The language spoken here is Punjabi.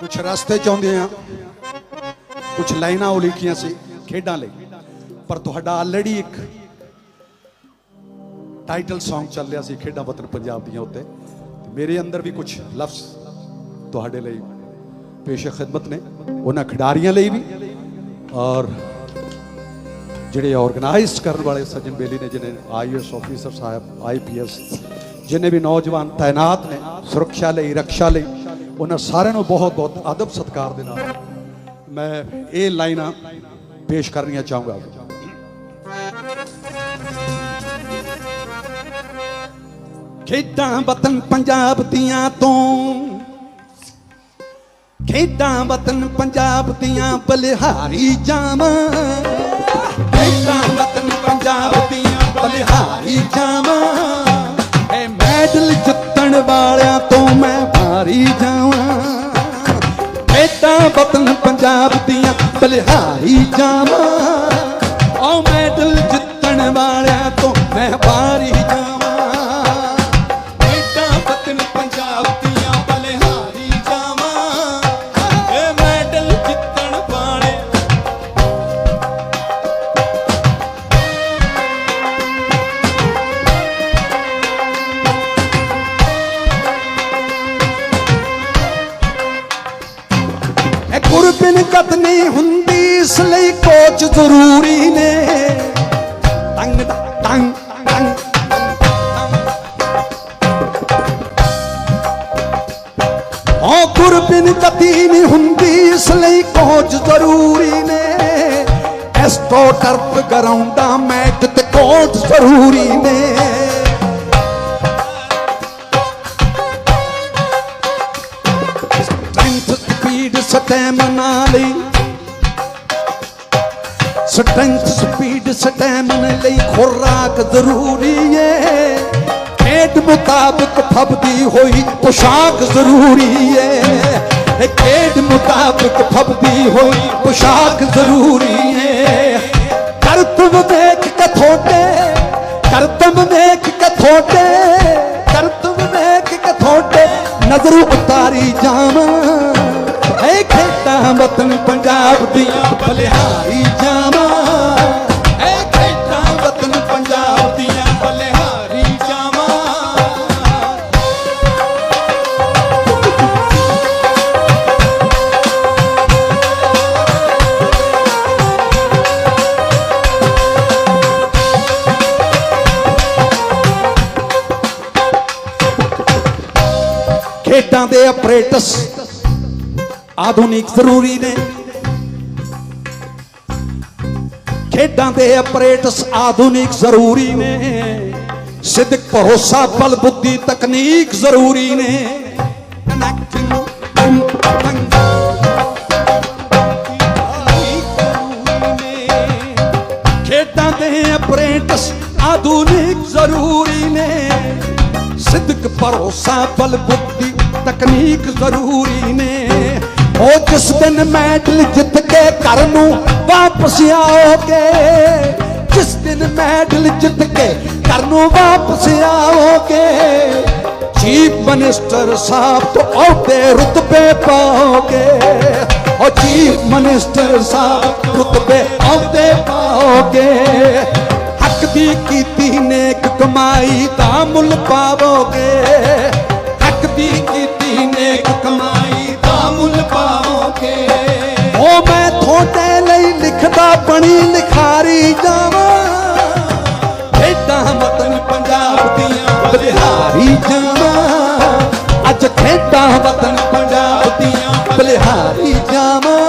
ਕੁਝ ਰਸਤੇ ਚਾਹੁੰਦੇ ਆਉਂਦੇ ਆ ਕੁਝ ਲਾਈਨਾਂ ਉਲੀਕੀਆਂ ਸੀ ਖੇਡਾਂ ਲਈ। ਪਰ ਤੁਹਾਡਾ ਆਲਰੇਡੀ ਇੱਕ ਟਾਈਟਲ Song ਚੱਲ ਰਿਹਾ ਸੀ ਖੇਡਾਂ ਵਤਨ ਪੰਜਾਬ ਦੀਆਂ ਉੱਤੇ। ਮੇਰੇ ਅੰਦਰ ਵੀ ਕੁਝ ਲਫ਼ਜ਼ ਤੁਹਾਡੇ ਲਈ ਪੇਸ਼ ਖਿਦਮਤ ਨੇ। ਉਹਨਾਂ ਖਿਡਾਰੀਆਂ ਲਈ ਵੀ ਔਰ ਜਿਹੜੇ ਆਰਗੇਨਾਈਜ਼ ਕਰਨ ਵਾਲੇ ਸੱਜਣ ਬੇਲੀ ਨੇ, ਜਿਹਨੇ ਆਈਐਸ ਆਫੀਸਰ ਸਾਹਿਬ ਆਈਪੀਐਸ ਜਿਨੇ ਵੀ ਨੌਜਵਾਨ ਤਾਇਨਾਤ ਨੇ ਸੁਰੱਖਿਆ ਲਈ, ਰੱਖਿਆ ਲਈ ਉਹਨਾਂ ਸਾਰਿਆਂ ਨੂੰ ਬਹੁਤ ਬਹੁਤ ਅਦਬ ਸਤਿਕਾਰ ਦੇ ਨਾਲ ਮੈਂ ਇਹ ਲਾਈਨਾਂ ਪੇਸ਼ ਕਰਨੀਆਂ ਚਾਹੂੰਗਾ। ਖੇਡਾਂ ਵਤਨ ਪੰਜਾਬ ਦੀਆਂ ਤੋਂ, ਖੇਡਾਂ ਵਤਨ ਪੰਜਾਬ ਦੀਆਂ ਬਲਿਹਾਰੀ ਜਾਵਾਂ। ਵਤਨ ਪੰਜਾਬ ਦੀਆਂ ਬਲਿਹਾਰੀ ਜਾਵਾਂ। ਓ ਮੈਡਲ ਜਿੱਤਣ ਵਾਲਿਆਂ ਇਹ ਗੁਰਬਿਨ ਕਦ ਨਹੀਂ ਹੁੰਦੀ, ਇਸ ਲਈ ਕੋਚ ਜ਼ਰੂਰੀ ਨੇ। ਟੰਗ ਟੰਗ ਟੰਗ ਓ ਗੁਰਬਿਨ ਕਦੀ ਨਹੀਂ ਹੁੰਦੀ, ਇਸ ਲਈ ਕੋਚ ਜ਼ਰੂਰੀ ਨੇ। ਇਸ ਤੋਂ ਟਰਫ ਕਰਾਉਂਦਾ ਮੈਚ ਤੇ ਕੋਚ ਜ਼ਰੂਰੀ ਨੇ। ਸਪੀਡ ਸਟੈਮਨਾ ਲਈ। ਸਟਰੈਂਥ ਸਪੀਡ ਸਟੈਮਨਾ ਲਈ ਖੁਰਾਕ ਜ਼ਰੂਰੀ ਏ। ਖੇਡ ਮੁਤਾਬਕ ਫਬਦੀ ਹੋਈ ਪੋਸ਼ਾਕ ਜ਼ਰੂਰੀ ਏ। ਇਹ ਖੇਡ ਮੁਤਾਬਕ ਫਬਦੀ ਹੋਈ ਪੋਸ਼ਾਕ ਜ਼ਰੂਰੀ ਏ। ਕਰਤਵ ਦੇਖ ਕੇ ਥੋੜੇ ਕਰਤਵ ਦੇਖ ਕੇ ਥੋੜੇ ਕਰਤਵ ਦੇਖ ਕੇ ਥੋੜੇ ਨਜ਼ਰ ਉਤਾਰੀ ਜਾਵਾਂ। ਐ ਖੇਤਾਂ ਵਤਨ ਪੰਜਾਬ ਦੀਆਂ ਬਲਿਹਾਰੀ ਜਾਵਾਂ। ਐ ਖੇਤਾਂ ਵਤਨ ਪੰਜਾਬ ਦੀਆਂ ਬਲਿਹਾਰੀ ਜਾਵਾਂ। ਖੇਡਾਂ ਦੇ ਆਪਰੇਟਸ ਆਧੁਨਿਕ ਜ਼ਰੂਰੀ ਨੇ। ਖੇਡਾਂ ਦੇ ਆਪਰੇਟਸ ਆਧੁਨਿਕ ਜ਼ਰੂਰੀ ਨੇ। ਸਿੱਧਕ ਭਰੋਸਾ, ਬਲ, ਬੁੱਧੀ, ਤਕਨੀਕ ਜ਼ਰੂਰੀ ਨੇ। ਖੇਡਾਂ ਦੇ ਆਪਰੇਟਸ ਆਧੁਨਿਕ ਜ਼ਰੂਰੀ ਨੇ। ਸਿੱਧਕ ਭਰੋਸਾ, ਬਲ, ਬੁੱਧੀ, ਤਕਨੀਕ ਜ਼ਰੂਰੀ ਨੇ। ਉਹ ਜਿਸ ਦਿਨ ਮੈਡਲ ਜਿੱਤ ਕੇ ਘਰ ਨੂੰ ਵਾਪਸ ਆਓਗੇ, ਜਿਸ ਦਿਨ ਮੈਡਲ ਜਿੱਤ ਕੇ ਘਰ ਨੂੰ ਵਾਪਸ ਆਓਗੇ, ਚੀਫ ਮਿਨਿਸਟਰ ਸਾਹਿਬ ਤੋਂ ਅਹੁਦੇ ਰੁਤਬੇ ਪਾਓਗੇ, ਉਹ ਚੀਫ ਮਿਨਿਸਟਰ ਸਾਹਿਬ ਰੁਤਬੇ ਅਹੁਦੇ ਪਾਓਗੇ। ਹੱਕ ਦੀ ਕੀਤੀ ਨੇਕ ਕਮਾਈ ਦਾ ਮੁੱਲ ਪਾਵੋਗੇ। ਭੁਲਾਈ ਜਾਵਾਂ। ਅੱਜ ਖੇਡਾਂ ਵਤਨ ਪੰਜਾਬ ਦੀਆਂ ਭੁਲਾਈ ਜਾਵਾਂ।